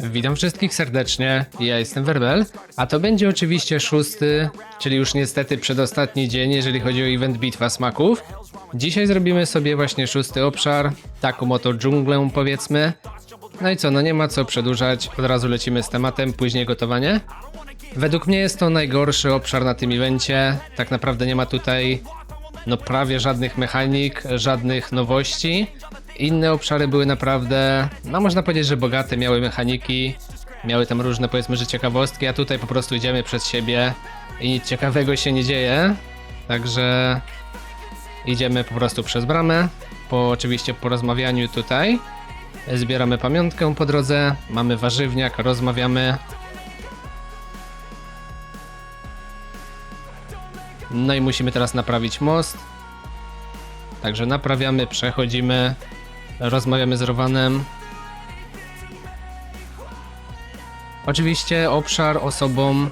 Witam wszystkich serdecznie, ja jestem Werbel, a to będzie oczywiście szósty, czyli już niestety przedostatni dzień, jeżeli chodzi o event Bitwa Smaków. Dzisiaj zrobimy sobie właśnie szósty obszar, taką oto dżunglę powiedzmy. No i co, no nie ma co przedłużać, od razu lecimy z tematem, później gotowanie. Według mnie jest to najgorszy obszar na tym evencie, tak naprawdę nie ma tutaj no prawie żadnych mechanik, żadnych nowości. Inne obszary były naprawdę, no można powiedzieć, że bogate, miały mechaniki, miały tam różne powiedzmy, że ciekawostki, a tutaj po prostu idziemy przez siebie i nic ciekawego się nie dzieje. Także idziemy po prostu przez bramę. Po oczywiście porozmawianiu tutaj zbieramy pamiątkę po drodze, mamy warzywniak, rozmawiamy. No i musimy teraz naprawić most. Także naprawiamy, przechodzimy, rozmawiamy z Rowanem. Oczywiście obszar osobom,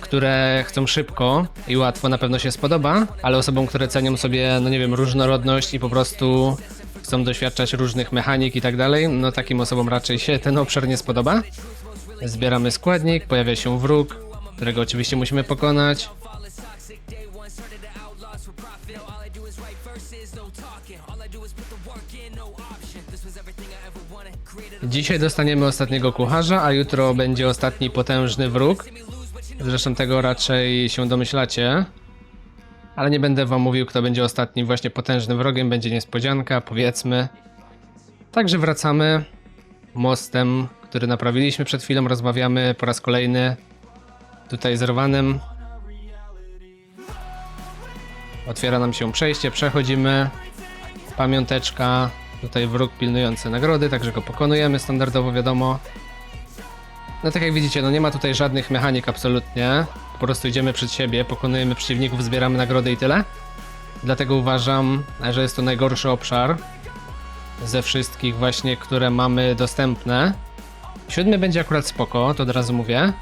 które chcą szybko i łatwo na pewno się spodoba, ale osobom, które cenią sobie, no nie wiem, różnorodność i po prostu chcą doświadczać różnych mechanik i tak dalej, no takim osobom raczej się ten obszar nie spodoba. Zbieramy składnik, pojawia się wróg, którego oczywiście musimy pokonać. Dzisiaj dostaniemy ostatniego kucharza, a jutro będzie ostatni potężny wróg. Zresztą tego raczej się domyślacie. Ale nie będę wam mówił, kto będzie ostatnim właśnie potężnym wrogiem. Będzie niespodzianka, powiedzmy. Także wracamy mostem, który naprawiliśmy przed chwilą. Rozmawiamy po raz kolejny tutaj z Rowanem. Otwiera nam się przejście, przechodzimy. Pamiąteczka, tutaj wróg pilnujący nagrody, także go pokonujemy standardowo, wiadomo. No tak jak widzicie, no nie ma tutaj żadnych mechanik absolutnie. Po prostu idziemy przed siebie, pokonujemy przeciwników, zbieramy nagrody i tyle. Dlatego uważam, że jest to najgorszy obszar ze wszystkich właśnie, które mamy dostępne. Siódmy będzie akurat spoko, to od razu mówię.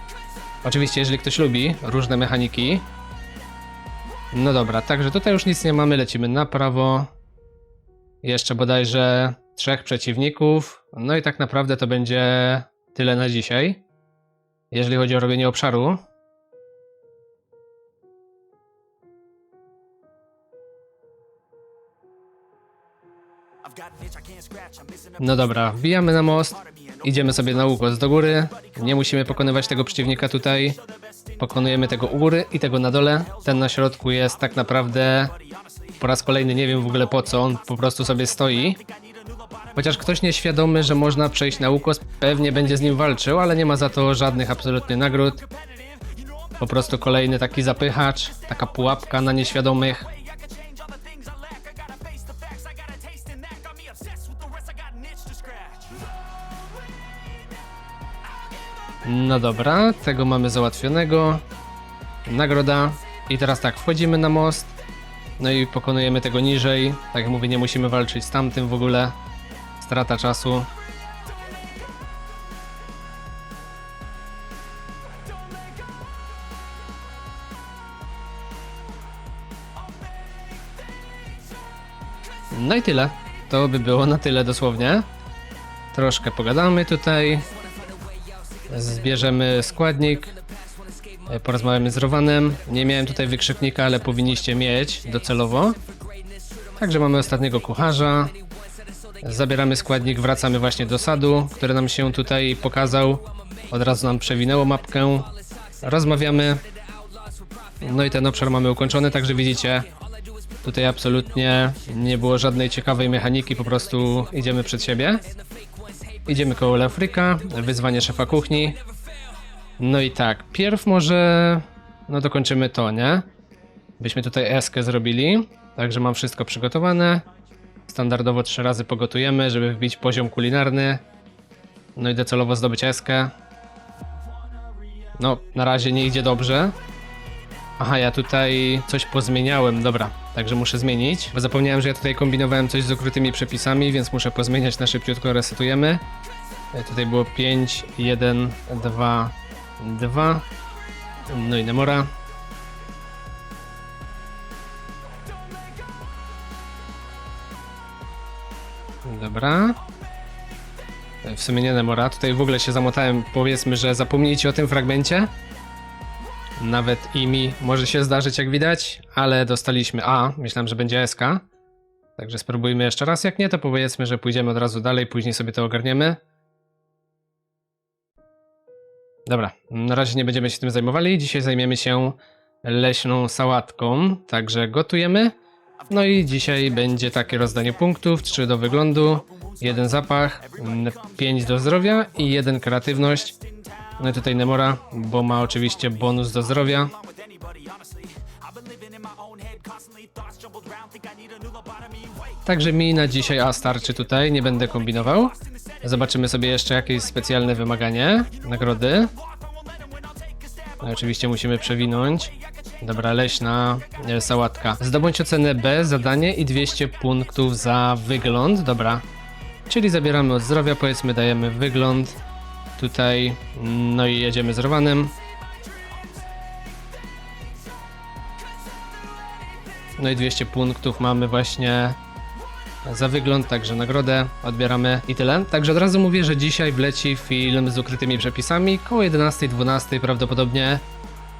Oczywiście, jeżeli ktoś lubi różne mechaniki. No dobra, także tutaj już nic nie mamy, lecimy na prawo. Jeszcze bodajże trzech przeciwników. No i tak naprawdę to będzie tyle na dzisiaj. Jeżeli chodzi o robienie obszaru. No dobra, wbijamy na most. Idziemy sobie na ukos do góry. Nie musimy pokonywać tego przeciwnika tutaj. Pokonujemy tego u góry i tego na dole. Ten na środku jest tak naprawdę po raz kolejny nie wiem w ogóle po co, on po prostu sobie stoi. Chociaż ktoś nieświadomy, że można przejść na ukos, pewnie będzie z nim walczył, ale nie ma za to żadnych absolutnie nagród. Po prostu kolejny taki zapychacz, taka pułapka na nieświadomych. No dobra, tego mamy załatwionego. Nagroda. I teraz tak, wchodzimy na most. No i pokonujemy tego niżej. Tak jak mówię, nie musimy walczyć z tamtym w ogóle. Strata czasu. No i tyle. To by było na tyle dosłownie. Troszkę pogadamy tutaj. Zbierzemy składnik. E, Porozmawiamy z Rowanem. Nie miałem tutaj wykrzyknika, ale powinniście mieć docelowo. Także mamy ostatniego kucharza. Zabieramy składnik, wracamy właśnie do sadu, który nam się tutaj pokazał. Od razu nam przewinęło mapkę. Rozmawiamy. No i ten obszar mamy ukończony, także widzicie, tutaj absolutnie nie było żadnej ciekawej mechaniki, po prostu idziemy przed siebie. Idziemy koło Lefryka, wyzwanie szefa kuchni. No i tak, pierw może no dokończymy to, nie? Byśmy tutaj eskę zrobili, także mam wszystko przygotowane. Standardowo trzy razy pogotujemy, żeby wbić poziom kulinarny. No i docelowo zdobyć eskę. No, na razie nie idzie dobrze. Aha, ja tutaj coś pozmieniałem, dobra, także muszę zmienić, bo zapomniałem, że ja tutaj kombinowałem coś z ukrytymi przepisami, więc muszę pozmieniać na szybciutko, resetujemy. E, Tutaj było 5, 1, 2, 2. No i Nemora. Dobra. w sumie nie Nemora. Tutaj w ogóle się zamotałem, powiedzmy, że zapomnijcie o tym fragmencie. Nawet i mi może się zdarzyć, jak widać, ale dostaliśmy A. Myślałem, że będzie SK. Także spróbujmy jeszcze raz. Jak nie, to powiedzmy, że pójdziemy od razu dalej, później sobie to ogarniemy. Dobra, na razie nie będziemy się tym zajmowali. Dzisiaj zajmiemy się leśną sałatką, także gotujemy. No i dzisiaj będzie takie rozdanie punktów: 3 do wyglądu, 1 zapach, 5 do zdrowia i 1 kreatywność. No i tutaj Nemora, bo ma oczywiście bonus do zdrowia. Także mi na dzisiaj A starczy tutaj, nie będę kombinował. Zobaczymy sobie jeszcze jakieś specjalne wymaganie, nagrody. No oczywiście musimy przewinąć. Dobra, leśna e, sałatka. Zdobądź ocenę B, zadanie i 200 punktów za wygląd. Dobra. Czyli zabieramy od zdrowia, powiedzmy dajemy wygląd. Tutaj, no i jedziemy z Rowanem. No i 200 punktów mamy właśnie za wygląd, także nagrodę odbieramy i tyle. Także od razu mówię, że dzisiaj wleci film z ukrytymi przepisami. Koło 11-12 prawdopodobnie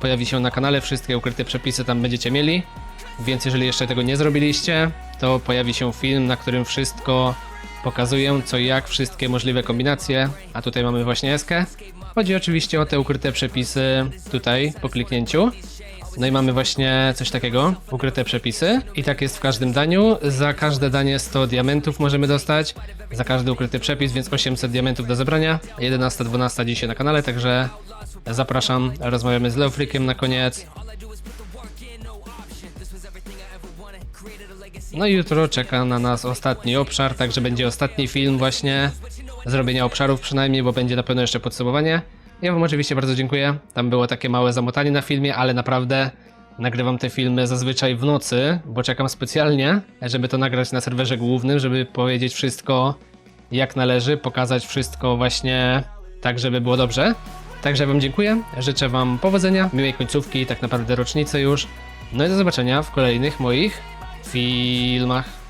pojawi się na kanale. Wszystkie ukryte przepisy tam będziecie mieli. Więc jeżeli jeszcze tego nie zrobiliście, to pojawi się film, na którym wszystko pokazuję, co i jak, wszystkie możliwe kombinacje. A tutaj mamy właśnie eskę. Chodzi oczywiście o te ukryte przepisy tutaj po kliknięciu. No i mamy właśnie coś takiego, ukryte przepisy. I tak jest w każdym daniu. Za każde danie 100 diamentów możemy dostać. Za każdy ukryty przepis, więc 800 diamentów do zebrania. 11-12 dzisiaj na kanale, także zapraszam. Rozmawiamy z Leofreakiem na koniec. No i jutro czeka na nas ostatni obszar, także będzie ostatni film właśnie zrobienia obszarów przynajmniej, bo będzie na pewno jeszcze podsumowanie. Ja wam oczywiście bardzo dziękuję. Tam było takie małe zamotanie na filmie, ale naprawdę nagrywam te filmy zazwyczaj w nocy, bo czekam specjalnie, żeby to nagrać na serwerze głównym, żeby powiedzieć wszystko jak należy, pokazać wszystko właśnie tak, żeby było dobrze. Także wam dziękuję, życzę wam powodzenia, miłej końcówki, tak naprawdę rocznicy już. No i do zobaczenia w kolejnych moich filmach.